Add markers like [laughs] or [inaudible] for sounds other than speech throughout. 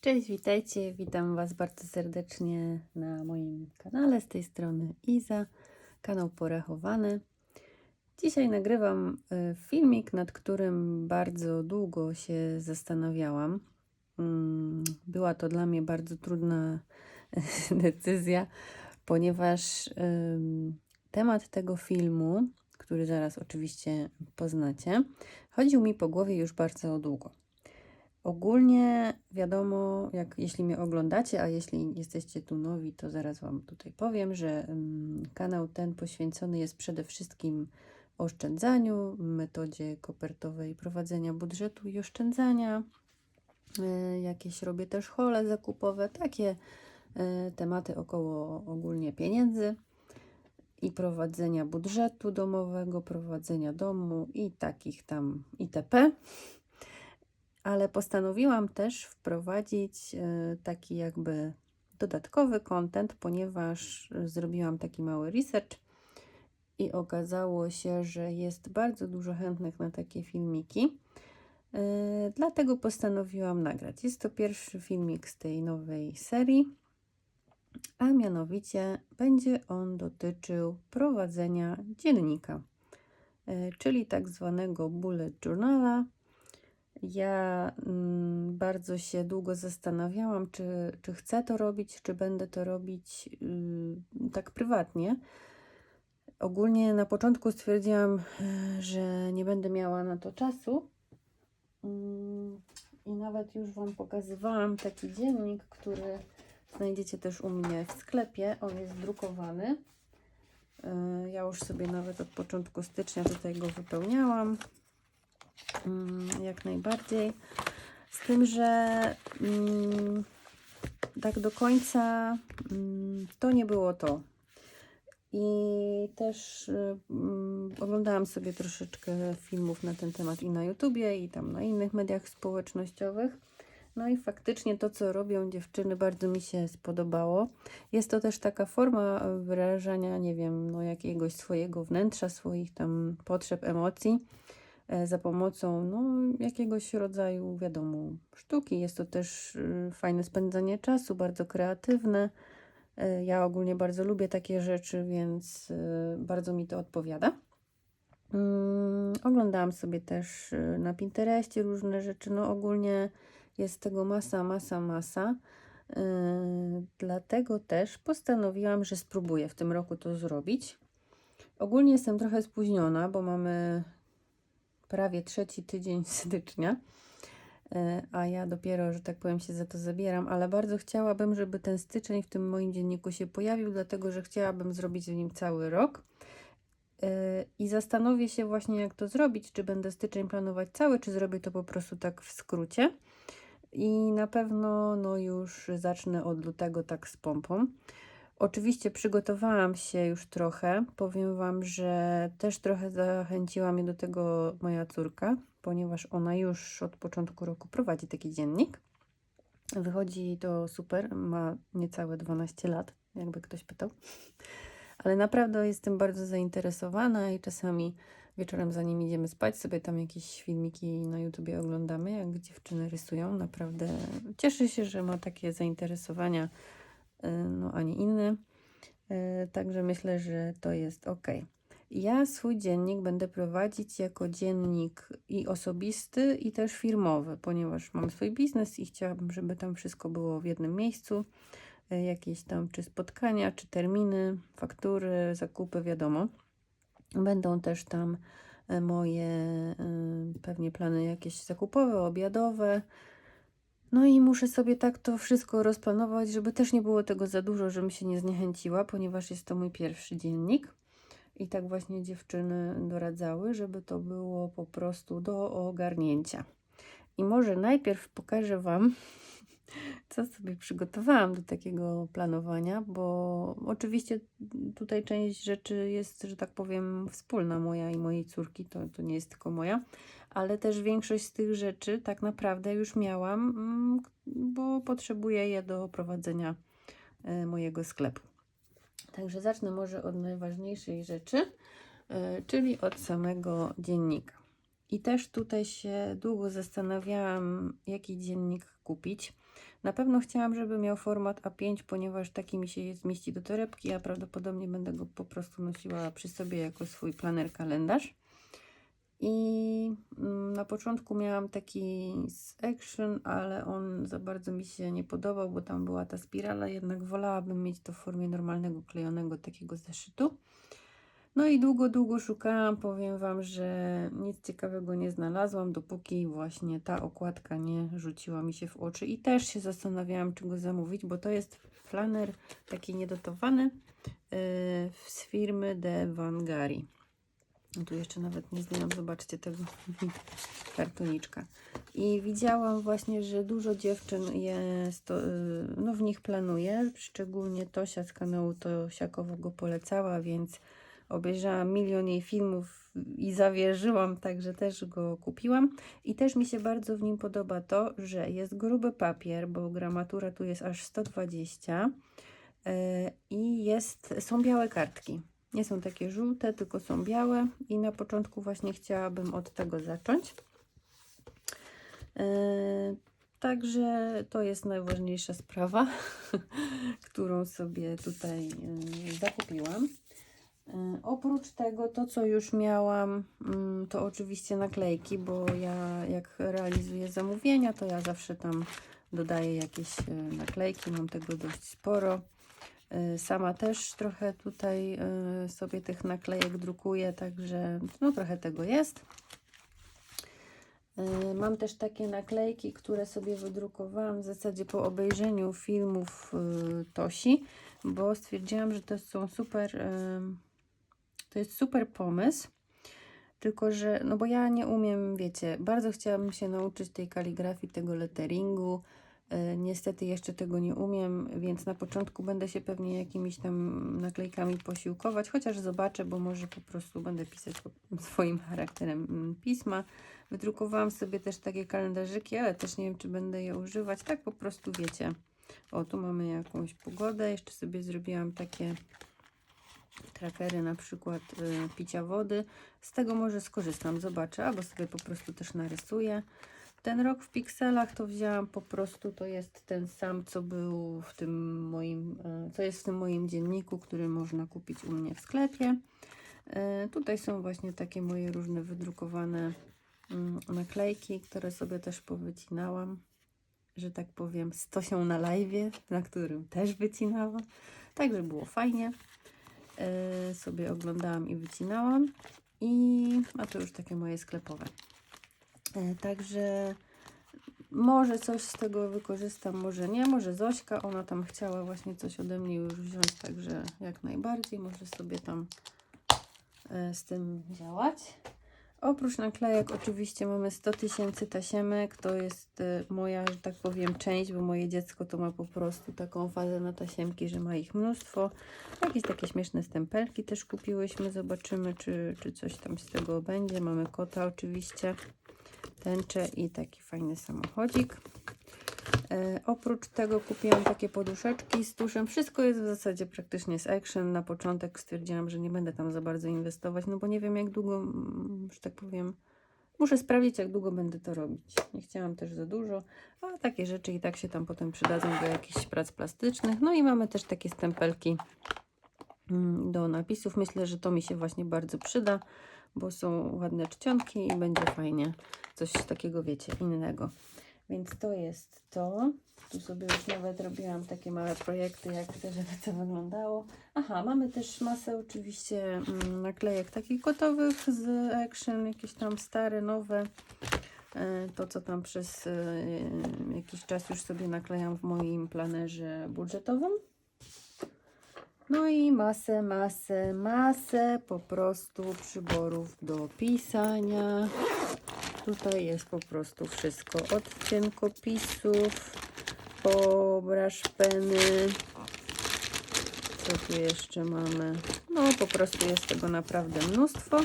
Cześć, witajcie. Witam Was bardzo serdecznie na moim kanale. Z tej strony Iza, kanał Porachowany. Dzisiaj nagrywam y, filmik, nad którym bardzo długo się zastanawiałam. Mm, Była to dla mnie bardzo trudna [laughs] decyzja, ponieważ temat tego filmu, który zaraz oczywiście poznacie, chodził mi po głowie już bardzo długo. Ogólnie wiadomo, jak jeśli mnie oglądacie, a jeśli jesteście tu nowi, to zaraz Wam tutaj powiem, że mm, kanał ten poświęcony jest przede wszystkim oszczędzaniu, metodzie kopertowej prowadzenia budżetu i oszczędzania. Y, Jakieś robię też hole zakupowe, takie y, tematy około ogólnie pieniędzy i prowadzenia budżetu domowego, prowadzenia domu i takich tam itp ale postanowiłam też wprowadzić e, taki jakby dodatkowy content, ponieważ e, zrobiłam taki mały research i okazało się, że jest bardzo dużo chętnych na takie filmiki. E, Dlatego postanowiłam nagrać. Jest to pierwszy filmik z tej nowej serii, a mianowicie będzie on dotyczył prowadzenia dziennika, czyli tak zwanego bullet journala, ja mm, bardzo się długo zastanawiałam, czy, czy chcę to robić, czy będę to robić y, tak prywatnie. Ogólnie na początku stwierdziłam, że nie będę miała na to czasu. Mm, I nawet już Wam pokazywałam taki dziennik, który znajdziecie też u mnie w sklepie. On jest drukowany. E, Ja już sobie nawet od początku stycznia tutaj go wypełniałam. Mm, jak najbardziej. Z tym, że mm, tak do końca mm, to nie było to. I też y, oglądałam sobie troszeczkę filmów na ten temat i na YouTubie, i tam na innych mediach społecznościowych. No i faktycznie to, co robią dziewczyny, bardzo mi się spodobało. Jest to też taka forma wyrażania, nie wiem, no jakiegoś swojego wnętrza, swoich tam potrzeb, emocji e, za pomocą no, jakiegoś rodzaju, wiadomo, sztuki. Jest to też y, fajne spędzanie czasu, bardzo kreatywne. E, Ja ogólnie bardzo lubię takie rzeczy, więc y, bardzo mi to odpowiada. Mm, Oglądałam sobie też y, na Pinterestie różne rzeczy. No ogólnie jest tego masa, masa, masa. Yy, dlatego też postanowiłam, że spróbuję w tym roku to zrobić. Ogólnie jestem trochę spóźniona, bo mamy prawie trzeci tydzień [laughs] stycznia, yy, a ja dopiero, że tak powiem, się za to zabieram, ale bardzo chciałabym, żeby ten styczeń w tym moim dzienniku się pojawił, dlatego że chciałabym zrobić w nim cały rok. Yy, I zastanowię się właśnie, jak to zrobić. Czy będę styczeń planować cały, czy zrobię to po prostu tak w skrócie. I na pewno no już zacznę od lutego tak z pompą. Oczywiście przygotowałam się już trochę. Powiem Wam, że też trochę zachęciła mnie do tego moja córka, ponieważ ona już od początku roku prowadzi taki dziennik. Wychodzi to super, ma niecałe 12 lat, jakby ktoś pytał. Ale naprawdę jestem bardzo zainteresowana i czasami wieczorem zanim idziemy spać sobie tam jakieś filmiki na YouTubie oglądamy, jak dziewczyny rysują. Naprawdę cieszę się, że ma takie zainteresowania, no a nie inne. Y, Także myślę, że to jest ok. Ja swój dziennik będę prowadzić jako dziennik i osobisty, i też firmowy, ponieważ mam swój biznes i chciałabym, żeby tam wszystko było w jednym miejscu. Y, Jakieś tam czy spotkania, czy terminy, faktury, zakupy, wiadomo. Będą też tam moje pewnie plany jakieś zakupowe, obiadowe. No i muszę sobie tak to wszystko rozplanować, żeby też nie było tego za dużo, żebym się nie zniechęciła, ponieważ jest to mój pierwszy dziennik. I tak właśnie dziewczyny doradzały, żeby to było po prostu do ogarnięcia. I może najpierw pokażę Wam, co sobie przygotowałam do takiego planowania, bo oczywiście tutaj część rzeczy jest, że tak powiem, wspólna moja i mojej córki, to, to nie jest tylko moja, ale też większość z tych rzeczy tak naprawdę już miałam, mm, bo potrzebuję je do prowadzenia e, mojego sklepu. Także zacznę może od najważniejszej rzeczy, e, czyli od samego dziennika. I też tutaj się długo zastanawiałam, jaki dziennik kupić. Na pewno chciałam, żeby miał format A5, ponieważ taki mi się zmieści do torebki, a prawdopodobnie będę go po prostu nosiła przy sobie jako swój planer kalendarz. I mm, na początku miałam taki z Action, ale on za bardzo mi się nie podobał, bo tam była ta spirala, jednak wolałabym mieć to w formie normalnego, klejonego takiego zeszytu. No i długo, długo szukałam, powiem Wam, że nic ciekawego nie znalazłam, dopóki właśnie ta okładka nie rzuciła mi się w oczy i też się zastanawiałam, czy go zamówić, bo to jest flaner taki niedotowany yy, z firmy De Vangari. Tu jeszcze nawet nie zdjęłam, zobaczcie tego [laughs] kartoniczka. I widziałam właśnie, że dużo dziewczyn jest, to, y, no w nich planuje, szczególnie Tosia z kanału Tosiakowo go polecała, więc obejrzałam milion jej filmów i zawierzyłam, także też go kupiłam. I też mi się bardzo w nim podoba to, że jest gruby papier, bo gramatura tu jest aż 120 yy, i jest, są białe kartki. Nie są takie żółte, tylko są białe i na początku właśnie chciałabym od tego zacząć. Yy, Także to jest najważniejsza sprawa, [laughs] którą sobie tutaj yy, zakupiłam. Yy, Oprócz tego, to co już miałam, mm, to oczywiście naklejki, bo ja jak realizuję zamówienia, to ja zawsze tam dodaję jakieś yy, naklejki, mam tego dość sporo. Yy, Sama też trochę tutaj sobie tych naklejek drukuję, także no trochę tego jest. Mam też takie naklejki, które sobie wydrukowałam w zasadzie po obejrzeniu filmów Tosi, bo stwierdziłam, że to są super, to jest super pomysł. Tylko, że, no bo ja nie umiem, wiecie, bardzo chciałabym się nauczyć tej kaligrafii, tego letteringu. Yy, niestety jeszcze tego nie umiem, więc na początku będę się pewnie jakimiś tam naklejkami posiłkować, chociaż zobaczę, bo może po prostu będę pisać [laughs] swoim charakterem mm, pisma. Wydrukowałam sobie też takie kalendarzyki, ale też nie wiem, czy będę je używać. Tak po prostu wiecie. O, tu mamy jakąś pogodę. Jeszcze sobie zrobiłam takie trackery, na przykład y, picia wody. Z tego może skorzystam, zobaczę, albo sobie po prostu też narysuję. Ten rok w pikselach to wzięłam po prostu, to jest ten sam, co był w tym moim, y, co jest w tym moim dzienniku, który można kupić u mnie w sklepie. Y, Tutaj są właśnie takie moje różne wydrukowane mm, naklejki, które sobie też powycinałam, że tak powiem, z Tosią na live, na którym też wycinałam. Także było fajnie. Yy, sobie oglądałam i wycinałam. I a to już takie moje sklepowe. Yy, także może coś z tego wykorzystam, może nie. Może Zośka, ona tam chciała właśnie coś ode mnie już wziąć, także jak najbardziej może sobie tam yy, z tym działać. Oprócz naklejek oczywiście mamy 100 tysięcy tasiemek, to jest y, moja, że tak powiem, część, bo moje dziecko to ma po prostu taką fazę na tasiemki, że ma ich mnóstwo. Jakieś takie śmieszne stempelki też kupiłyśmy, zobaczymy czy, czy coś tam z tego będzie. Mamy kota oczywiście, tęczę i taki fajny samochodzik. E, oprócz tego kupiłam takie poduszeczki z tuszem. Wszystko jest w zasadzie praktycznie z Action. Na początek stwierdziłam, że nie będę tam za bardzo inwestować, no bo nie wiem jak długo, że tak powiem, muszę sprawdzić jak długo będę to robić. Nie chciałam też za dużo, a takie rzeczy i tak się tam potem przydadzą do jakichś prac plastycznych. No i mamy też takie stempelki mm, do napisów. Myślę, że to mi się właśnie bardzo przyda, bo są ładne czcionki i będzie fajnie coś takiego, wiecie, innego. Więc to jest to. Tu sobie już nawet robiłam takie małe projekty, jak chcę, żeby to wyglądało. Aha, mamy też masę oczywiście mm, naklejek takich gotowych z Action, jakieś tam stare, nowe. E, To, co tam przez e, jakiś czas już sobie naklejam w moim planerze budżetowym. No i masę, masę, masę po prostu przyborów do pisania. Tutaj jest po prostu wszystko. Od cienkopisów, po braszpeny. Co tu jeszcze mamy? No po prostu jest tego naprawdę mnóstwo.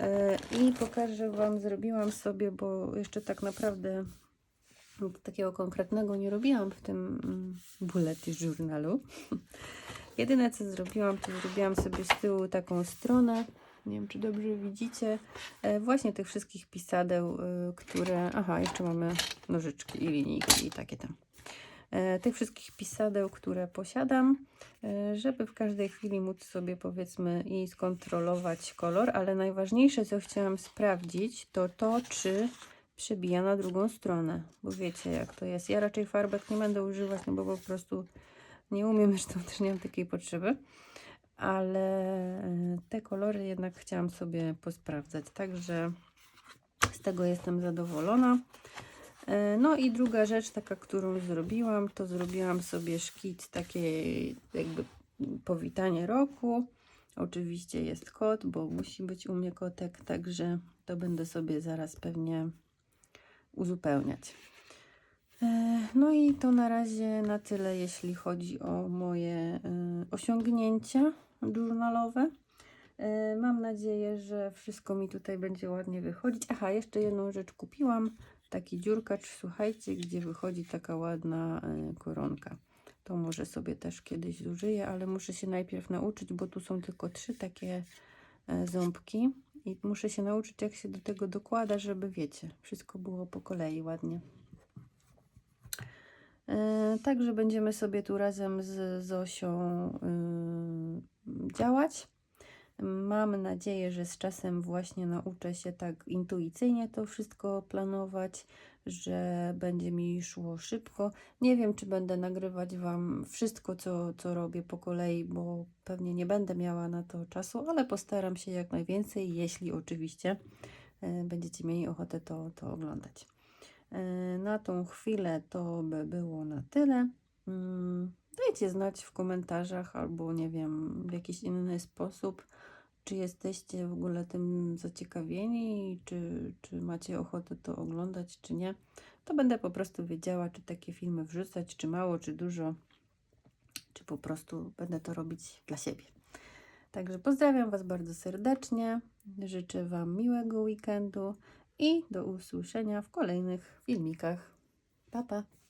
E, I pokażę Wam, zrobiłam sobie, bo jeszcze tak naprawdę takiego konkretnego nie robiłam w tym mm, bullet journalu. [laughs] Jedyne co zrobiłam, to zrobiłam sobie z tyłu taką stronę Nie wiem, czy dobrze widzicie. E, właśnie tych wszystkich pisadeł, e, które... Aha, jeszcze mamy nożyczki i linijki i takie tam. E, tych wszystkich pisadeł, które posiadam, żeby w każdej chwili móc sobie powiedzmy i skontrolować kolor, ale najważniejsze, co chciałam sprawdzić, to to, czy przebija na drugą stronę, bo wiecie jak to jest. Ja raczej farbek nie będę używać, no bo po prostu nie umiem, zresztą też nie mam takiej potrzeby, ale kolory jednak chciałam sobie posprawdzać, także z tego jestem zadowolona. E, No i druga rzecz, taka, którą zrobiłam, to zrobiłam sobie szkic takiej jakby powitanie roku. Oczywiście jest kot, bo musi być u mnie kotek, także to będę sobie zaraz pewnie uzupełniać. E, No i to na razie na tyle, jeśli chodzi o moje e, osiągnięcia journalowe. E, Mam nadzieję, że wszystko mi tutaj będzie ładnie wychodzić. Aha, jeszcze jedną rzecz kupiłam. Taki dziurkacz, słuchajcie, gdzie wychodzi taka ładna e, koronka. To może sobie też kiedyś zużyję, ale muszę się najpierw nauczyć, bo tu są tylko trzy takie e, ząbki. I muszę się nauczyć, jak się do tego dokłada, żeby wiecie, wszystko było po kolei ładnie. Także będziemy sobie tu razem z Zosią działać. Mam nadzieję, że z czasem właśnie nauczę się tak intuicyjnie to wszystko planować, że będzie mi szło szybko. Nie wiem, czy będę nagrywać Wam wszystko, co, co robię po kolei, bo pewnie nie będę miała na to czasu, ale postaram się jak najwięcej, jeśli oczywiście e, będziecie mieli ochotę to, to oglądać. E, Na tą chwilę to by było na tyle. Mm, Dajcie znać w komentarzach albo nie wiem, w jakiś inny sposób, czy jesteście w ogóle tym zaciekawieni, czy, czy macie ochotę to oglądać, czy nie. To będę po prostu wiedziała, czy takie filmy wrzucać, czy mało, czy dużo, czy po prostu będę to robić dla siebie. Także pozdrawiam Was bardzo serdecznie, życzę Wam miłego weekendu i do usłyszenia w kolejnych filmikach. Pa, pa!